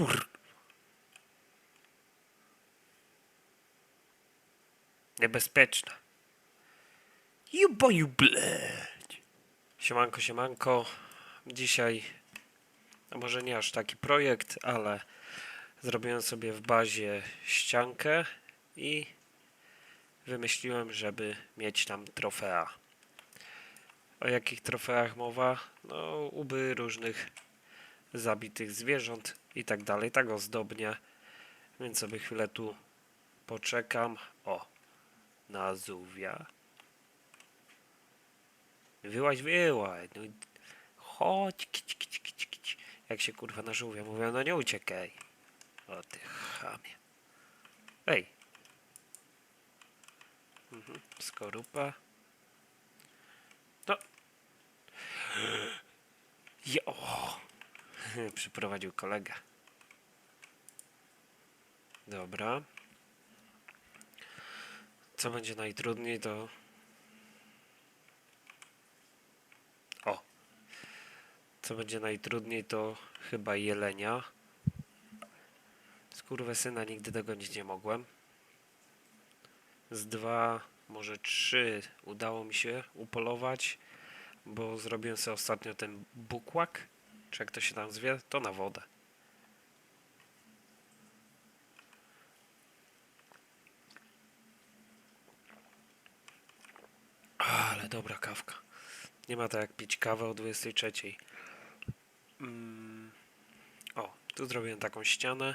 kur... Niebezpieczna. Juboju bleć. Siemanko, siemanko. Dzisiaj, no może nie aż taki projekt, ale zrobiłem sobie w bazie ściankę i wymyśliłem, żeby mieć tam trofea. O jakich trofeach mowa? No, uby różnych zabitych zwierząt i tak dalej, tak ozdobnie. Więc sobie chwilę tu poczekam. O, na żółwia. Wyłaź, wyłaź. No, chodź, kić, kić, kić, kić. Jak się kurwa na żółwia mówią, no nie uciekaj. O ty chamie. Ej. Mhm, skorupa. No. Jo. Przyprowadził kolegę. Dobra. Co będzie najtrudniej to... O. Co będzie najtrudniej to chyba jelenia. syna nigdy dogonić nie mogłem. Z dwa, może trzy udało mi się upolować, bo zrobiłem sobie ostatnio ten bukłak, czy jak to się tam zwie, to na wodę. Ale dobra kawka. Nie ma tak jak pić kawę o 23. Mm. O, tu zrobiłem taką ścianę.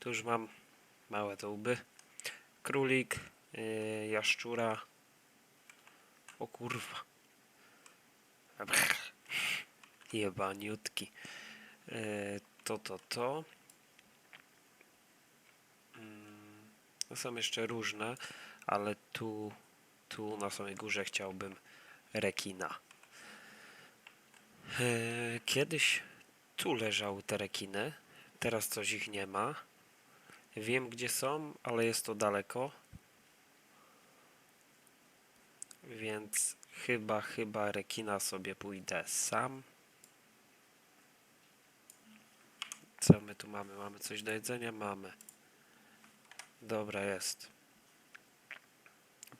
Tu już mam małe to łby. Królik, yy, jaszczura. O kurwa. Jebaniutki. Yy, to, to, to. Mm, są jeszcze różne, ale tu, tu na samej górze chciałbym rekina. Yy, Kiedyś tu leżały te rekiny, teraz coś ich nie ma. Wiem gdzie są, ale jest to daleko. Więc chyba, chyba rekina sobie pójdę sam. Co my tu mamy? Mamy coś do jedzenia? Mamy. Dobra, jest.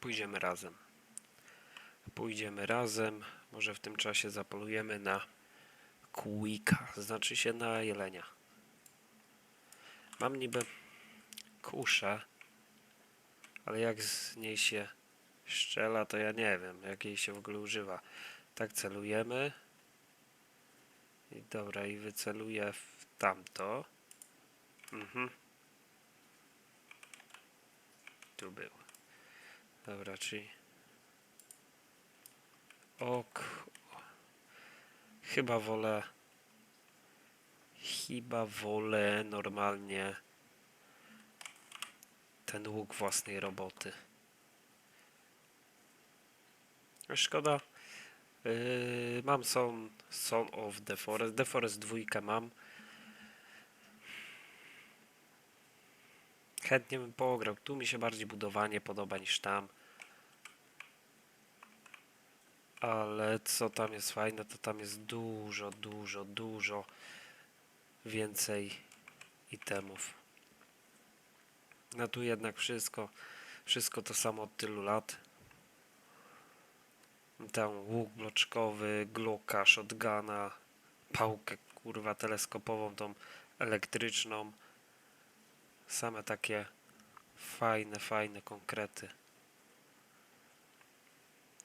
Pójdziemy razem. Pójdziemy razem. Może w tym czasie zapolujemy na kłika, znaczy się na jelenia. Mam niby kuszę, ale jak z niej się szczela, to ja nie wiem, jak jej się w ogóle używa. Tak celujemy. I dobra, i wyceluję w tamto. Mhm. Tu był. Dobra, czyli... Ok. Chyba wolę... Chyba wolę normalnie ten łuk własnej roboty. Szkoda. Yy, mam Son, Son of the Forest. The Forest 2 mam. Chętnie bym pograł. Tu mi się bardziej budowanie podoba niż tam. Ale co tam jest fajne, to tam jest dużo, dużo, dużo więcej itemów. No tu jednak wszystko, wszystko to samo od tylu lat. Tam łuk bloczkowy, Glocka, shotguna, pałkę kurwa teleskopową, tą elektryczną. Same takie fajne, fajne konkrety.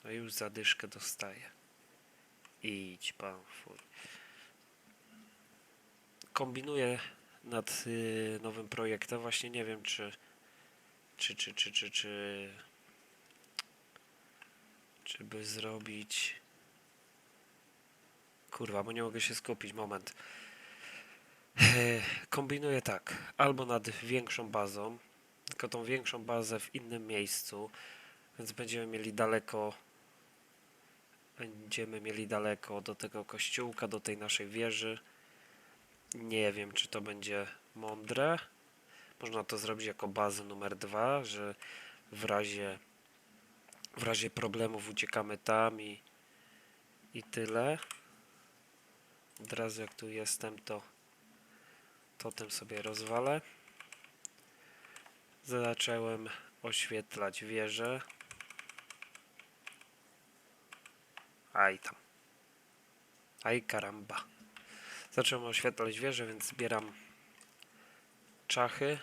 No już zadyszkę dostaję. Idź pan fuj. Kombinuję nad y, nowym projektem. Właśnie nie wiem, czy czy, czy, czy, czy, czy czy by zrobić. Kurwa, bo nie mogę się skupić, moment. Kombinuję tak, albo nad większą bazą tylko tą większą bazę w innym miejscu więc będziemy mieli daleko będziemy mieli daleko do tego kościółka, do tej naszej wieży. Nie wiem, czy to będzie mądre. Można to zrobić jako bazę numer dwa, że w razie w razie problemów uciekamy tam i i tyle. Od razu jak tu jestem, to Totem sobie rozwalę. Zacząłem oświetlać wieżę. Aj tam. Aj karamba. Zacząłem oświetlać wieżę, więc zbieram czachy.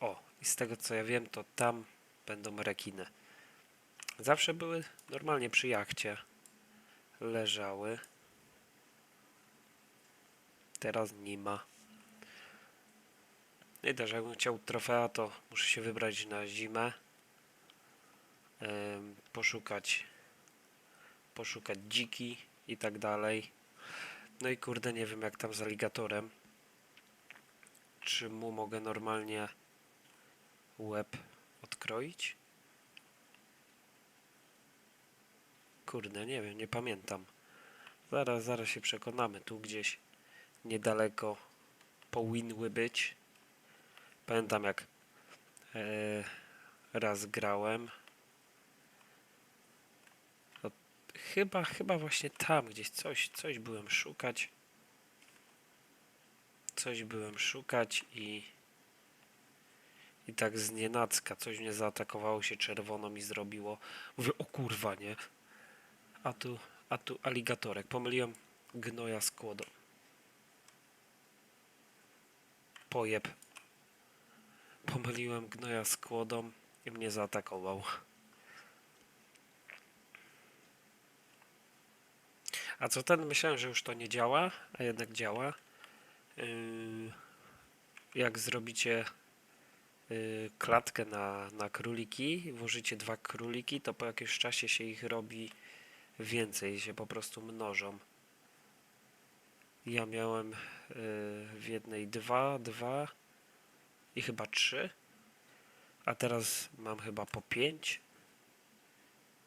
O, i z tego co ja wiem, to tam będą rekiny. Zawsze były normalnie przy jachcie. Leżały. Teraz nie ma. I też jakbym chciał trofea, to muszę się wybrać na zimę. Em, poszukać poszukać dziki i tak dalej. No i kurde, nie wiem jak tam z aligatorem. Czy mu mogę normalnie łeb odkroić? Kurde, nie wiem, nie pamiętam. Zaraz, zaraz się przekonamy. Tu gdzieś niedaleko powinny być. Pamiętam jak e, raz grałem. Chyba, chyba właśnie tam gdzieś coś, coś byłem szukać. Coś byłem szukać i i tak z nienacka coś mnie zaatakowało się czerwono mi zrobiło. Mówię, o kurwa, nie? A tu, a tu aligatorek. Pomyliłem gnoja z kłodą. Pojeb. Pomyliłem gnoja z kłodą i mnie zaatakował. A co ten? Myślałem, że już to nie działa, a jednak działa. Yy, jak zrobicie klatkę na, na króliki, włożycie dwa króliki, to po jakimś czasie się ich robi więcej, się po prostu mnożą. Ja miałem yy, w jednej dwa, dwa i chyba trzy, a teraz mam chyba po pięć.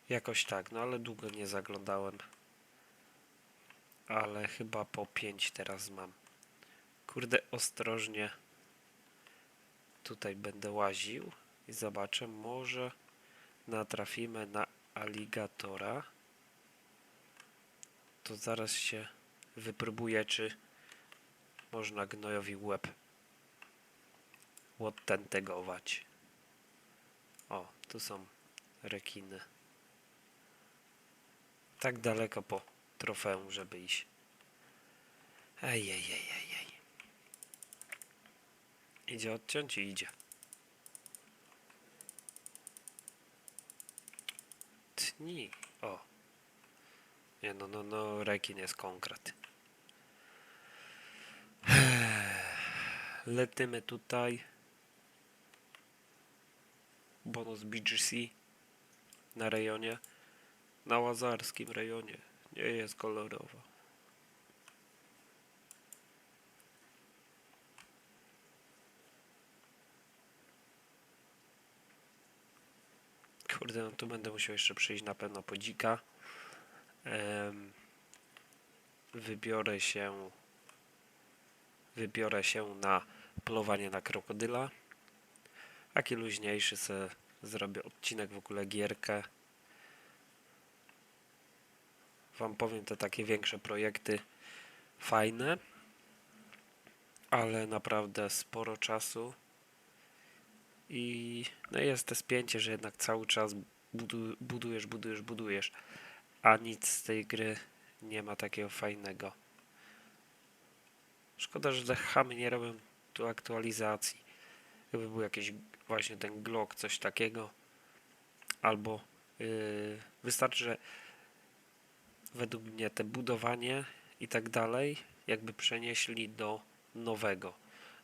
Jakoś tak, no ale długo nie zaglądałem. Ale chyba po pięć teraz mam. Kurde, ostrożnie tutaj będę łaził i zobaczę, może natrafimy na aligatora. To zaraz się wypróbuję, czy można gnojowi łeb odtentegować. O, tu są rekiny. Tak daleko po trofeum, żeby iść. Ej, ej, ej, ej, ej. Idzie odciąć i idzie. Tni. O. Nie no, no, no, rekin jest konkret. Letymy tutaj. Bonus BGC na rejonie. Na łazarskim rejonie. Nie jest kolorowo. Kurde, no tu będę musiał jeszcze przyjść na pewno po dzika. Wybiorę się wybiorę się na polowanie na krokodyla. Taki luźniejszy se zrobię odcinek w ogóle gierkę. Wam powiem te takie większe projekty fajne, ale naprawdę sporo czasu i no jest to spięcie, że jednak cały czas budu, budujesz, budujesz, budujesz, a nic z tej gry nie ma takiego fajnego. Szkoda, że te chamy nie robią tu aktualizacji. Gdyby był jakiś właśnie ten Glock, coś takiego, albo yy, wystarczy, że według mnie te budowanie i tak dalej, jakby przenieśli do nowego.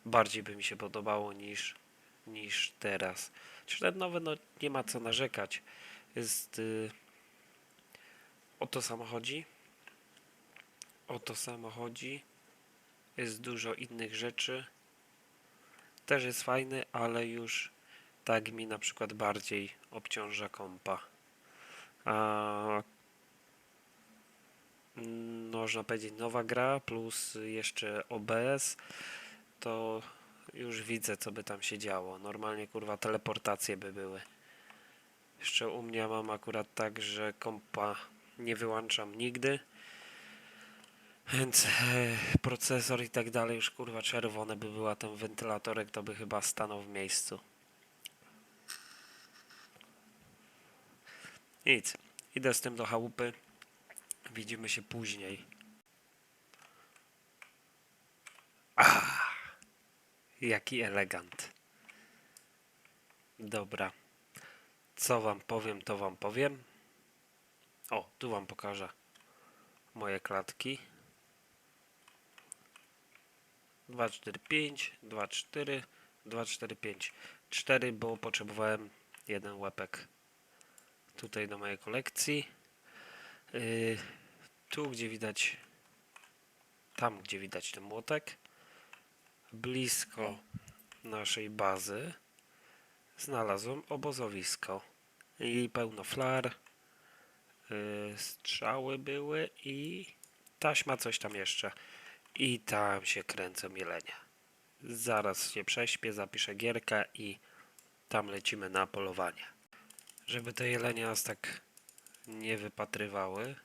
Bardziej by mi się podobało niż, niż teraz. Chociaż ten nowy, no nie ma co narzekać. Jest yy, o to samo chodzi. O to samo chodzi. Jest dużo innych rzeczy. Też jest fajny, ale już tak mi na przykład bardziej obciąża kompa. A można powiedzieć nowa gra plus jeszcze OBS to już widzę co by tam się działo. Normalnie kurwa teleportacje by były. Jeszcze u mnie mam akurat tak, że kompa nie wyłączam nigdy. Więc e, procesor i tak dalej już kurwa czerwone by była ten wentylatorek, to by chyba stanął w miejscu. Nic. Idę z tym do chałupy. Widzimy się później. Jaki elegant. Dobra. Co wam powiem, to wam powiem. O, tu wam pokażę moje klatki. 2, 4, 5, 2, 4, 2, 4, 5. 4, bo potrzebowałem jeden łepek tutaj do mojej kolekcji. Yy, tu, gdzie widać, tam, gdzie widać ten młotek, blisko naszej bazy, znalazłem obozowisko i pełno flar, yy, strzały były i taśma coś tam jeszcze. I tam się kręcą jelenia. Zaraz się prześpię, zapiszę gierkę i tam lecimy na polowanie. Żeby te jelenie nas tak nie wypatrywały,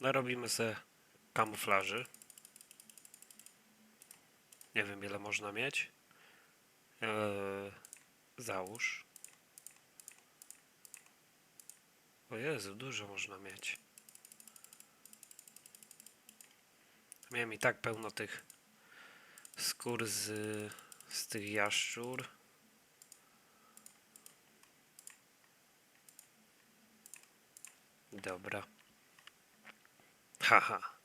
narobimy sobie kamuflaży. Nie wiem ile można mieć. Eee, załóż. O Jezu, dużo można mieć. Miałem i tak pełno tych skór z, z tych jaszczur. Dobra. Haha.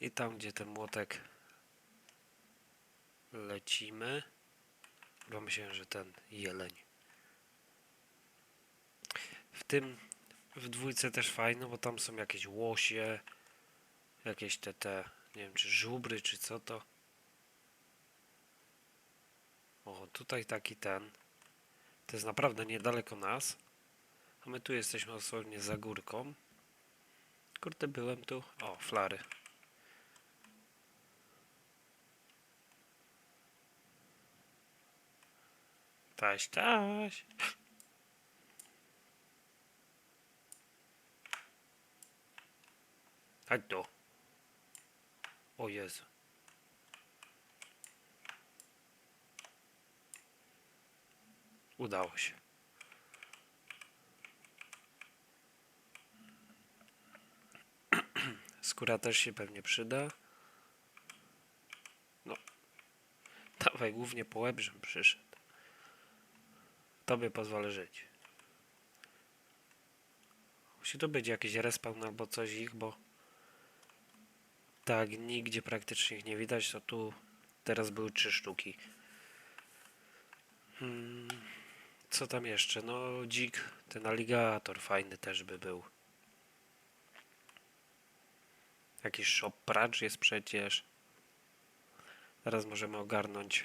I tam, gdzie ten młotek lecimy. Bo myślałem, że ten jeleń. W tym, w dwójce też fajno, bo tam są jakieś łosie, jakieś te, te, nie wiem, czy żubry, czy co to. O, tutaj taki ten. To jest naprawdę niedaleko nas. A my tu jesteśmy dosłownie za górką. Kurde, byłem tu. O, flary. Taś, taś. Chodź tu. O Jezu. Udało się. Skóra też się pewnie przyda. No. Dawaj, głównie po łeb, żebym przyszedł. Tobie pozwolę żyć. Musi to być jakiś respawn albo coś ich, bo tak, nigdzie praktycznie ich nie widać, to tu teraz były trzy sztuki. Hmm, co tam jeszcze? No, dzik, ten aligator fajny też by był. Jakiś shop pracz jest przecież. Teraz możemy ogarnąć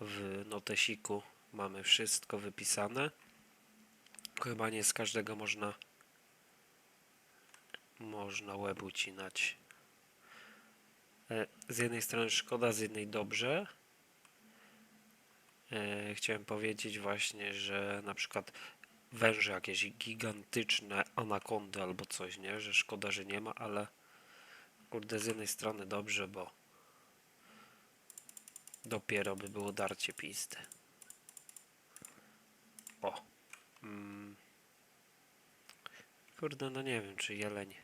w notesiku. Mamy wszystko wypisane. Chyba nie z każdego można można łeb ucinać. E, Z jednej strony szkoda, z jednej dobrze. E, Chciałem powiedzieć właśnie, że na przykład węże jakieś gigantyczne, anakondy albo coś, nie? Że szkoda, że nie ma, ale kurde, z jednej strony dobrze, bo dopiero by było darcie pisty. O. Mm. Kurde, no nie wiem, czy jeleń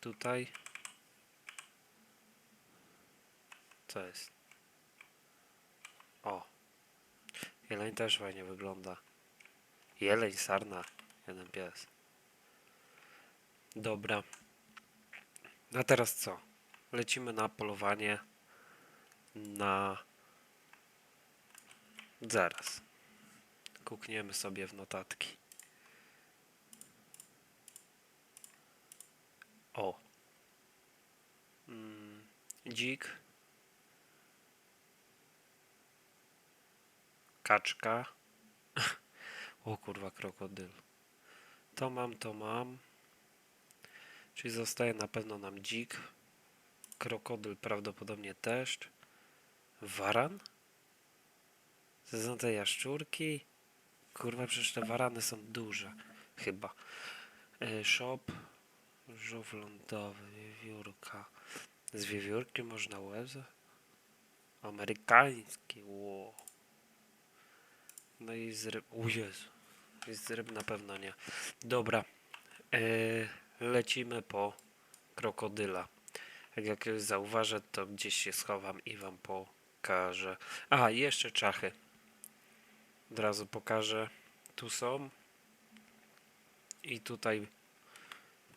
tutaj Co jest? O. Jeleń też fajnie wygląda. Jeleń, sarna. Jeden pies. Dobra. A teraz co? Lecimy na polowanie na... Zaraz. Kukniemy sobie w notatki. O. Mm, dzik. Kaczka. O kurwa, krokodyl. To mam, to mam. Czyli zostaje na pewno nam dzik. Krokodyl prawdopodobnie też. Waran? To są te jaszczurki? Kurwa, przecież te warany są duże. Chyba. E, Shop. Żółw lądowy, wiewiórka. Z wiewiórki można łezę? Amerykański, ło. No i z ryb... O Jezu. I z ryb na pewno nie. Dobra. E, lecimy po krokodyla. Jak jakiegoś zauważę, to gdzieś się schowam i wam pokażę. A, jeszcze czachy. Od razu pokażę. Tu są. I tutaj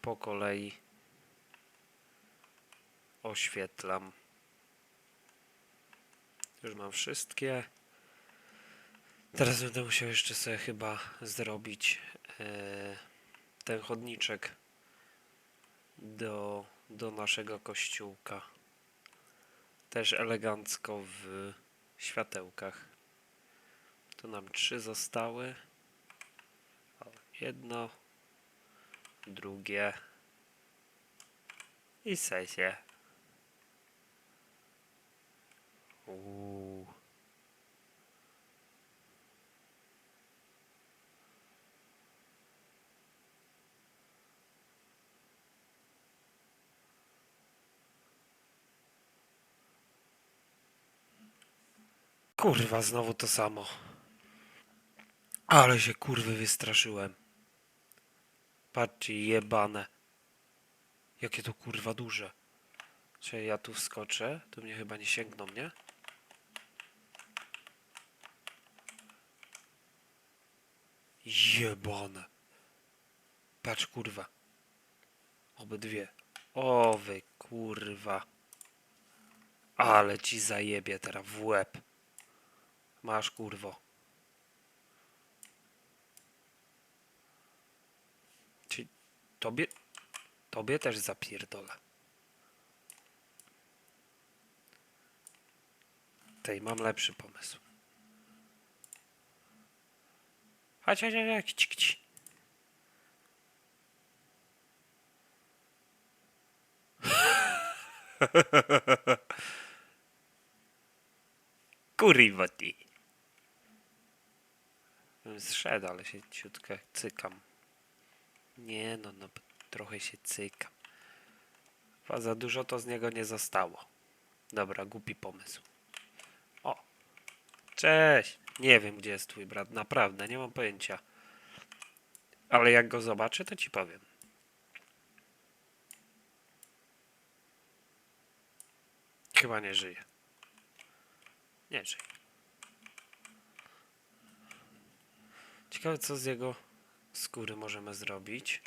po kolei oświetlam. Już mam wszystkie. Teraz będę musiał jeszcze sobie chyba zrobić e, ten chodniczek do, do naszego kościółka. Też elegancko w światełkach. Tu nam trzy zostały. O, jedno, drugie i sesie. Uuu. Kurwa, znowu to samo. Ale się kurwy wystraszyłem. Patrzcie, jebane. Jakie to kurwa duże. Czy ja tu wskoczę? Tu mnie chyba nie sięgną, nie? Jebane. Patrz kurwa. Obydwie. O wy kurwa. Ale ci zajebie teraz w łeb. Masz kurwo. Czy tobie, tobie też zapierdolę. Tej, mam lepszy pomysł. Chodź, chodź, chodź, kci, kci. Kurwa ty. Zszedł, ale się ciutkę cykam. Nie no, no trochę się cykam. A za dużo to z niego nie zostało. Dobra, głupi pomysł. O! Cześć! Nie wiem, gdzie jest twój brat, naprawdę, nie mam pojęcia. Ale jak go zobaczę, to ci powiem. Chyba nie żyje. Nie żyje. Ciekawe, co z jego skóry możemy zrobić.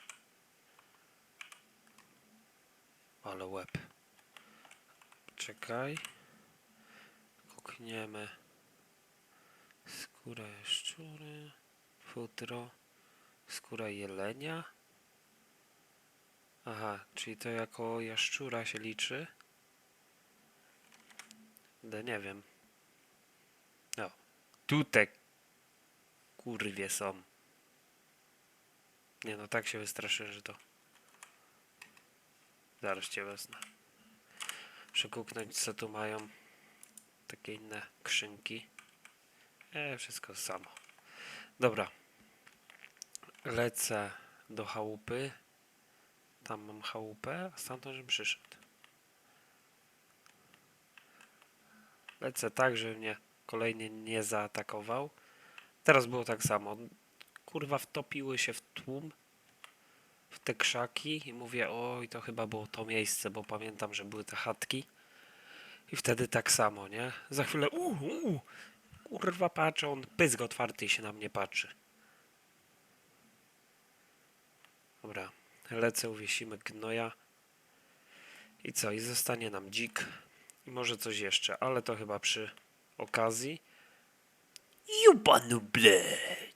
Ale łeb. Czekaj. Kukniemy. Skóra jaszczury. Futro. Skóra jelenia. Aha, czyli to jako jaszczura się liczy? No nie wiem. No. Tutaj kurwie są. Nie no, tak się wystraszę, że to... Zaraz cię wezmę. Przekuknąć co tu mają. Takie inne krzynki. E, wszystko samo. Dobra. Lecę do chałupy. Tam mam chałupę, a stamtąd żebym przyszedł. Lecę tak, żeby mnie kolejnie nie zaatakował. Teraz było tak samo. Kurwa, wtopiły się w tłum, w te krzaki i mówię, oj, to chyba było to miejsce, bo pamiętam, że były te chatki. I wtedy tak samo, nie? Za chwilę, uuu, uu, kurwa, patrzę, on pysk otwarty i się na mnie patrzy. Dobra, lecę, uwiesimy gnoja. I co? I zostanie nam dzik. I może coś jeszcze, ale to chyba przy okazji. Jubanu bleć.